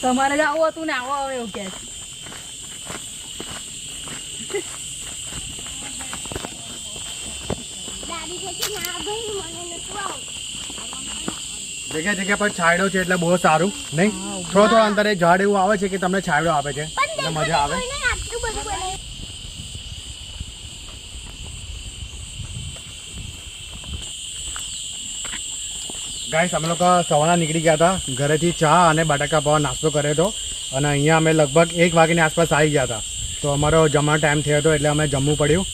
તમારે જ આવું હતું ને આવો આવે એવું કે જગ્યા જગ્યા પર છાંયડો છે એટલે બહુ સારું નહીં? થોડો થોડો અંતરે ઝાડ એવું આવે છે કે તમને છાંયડો આપે છે? એટલે મજા આવે કોઈને આટલું બધું બને ગાઈસ અમે લોકો સવારના નીકળી ગયા હતા. ઘરેથી ચા અને બટાકા પાવા નાસ્તો કર્યો હતો. અને અહીંયા અમે લગભગ એક વાગ્યાની આસપાસ આવી ગયા હતા. તો અમારો જમવાનો ટાઈમ થયો હતો એટલે અમે જમવું પડ્યું.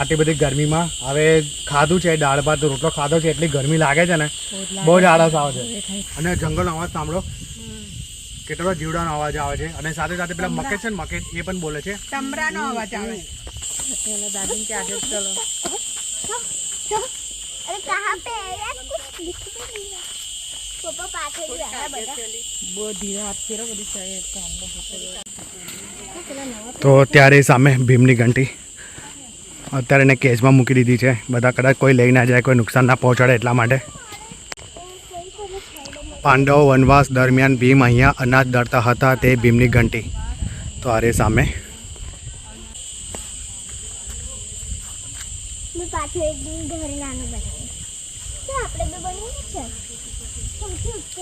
આટલી બધી ગરમીમાં. હવે ખાધું છે દાળ ભાત રોટલો ખાધો છે એટલી ગરમી લાગે છે ને બહુ જ આળસ આવે છે. અને જંગલનો અવાજ સાંભળો. કેટલો જીવડાનો અવાજ આવે છે. અને સાથે સાથે પેલા મકેટ છે ને મકેટ એ પણ બોલે છે. તમરાનો અવાજ આવે દાદી કે તો ત્યારે સામે ભીમની ઘંટી. અત્યારે એને કેજમાં મૂકી દીધી છે. બધા કદાચ કોઈ લઈ ના જાય કોઈ નુકસાન ના પહોંચાડે એટલા માટે. પાંડવ વનવાસ દરમિયાન ભીમ અહીંયા અનાજ દળતા હતા તે ભીમની ઘંટી. તો આરે સામે. મેં પાછું એક દિન ઘરે નાનું બનાવ્યું તો આપણે બે બનાવીએ છે સૌથી ઉચ્ચ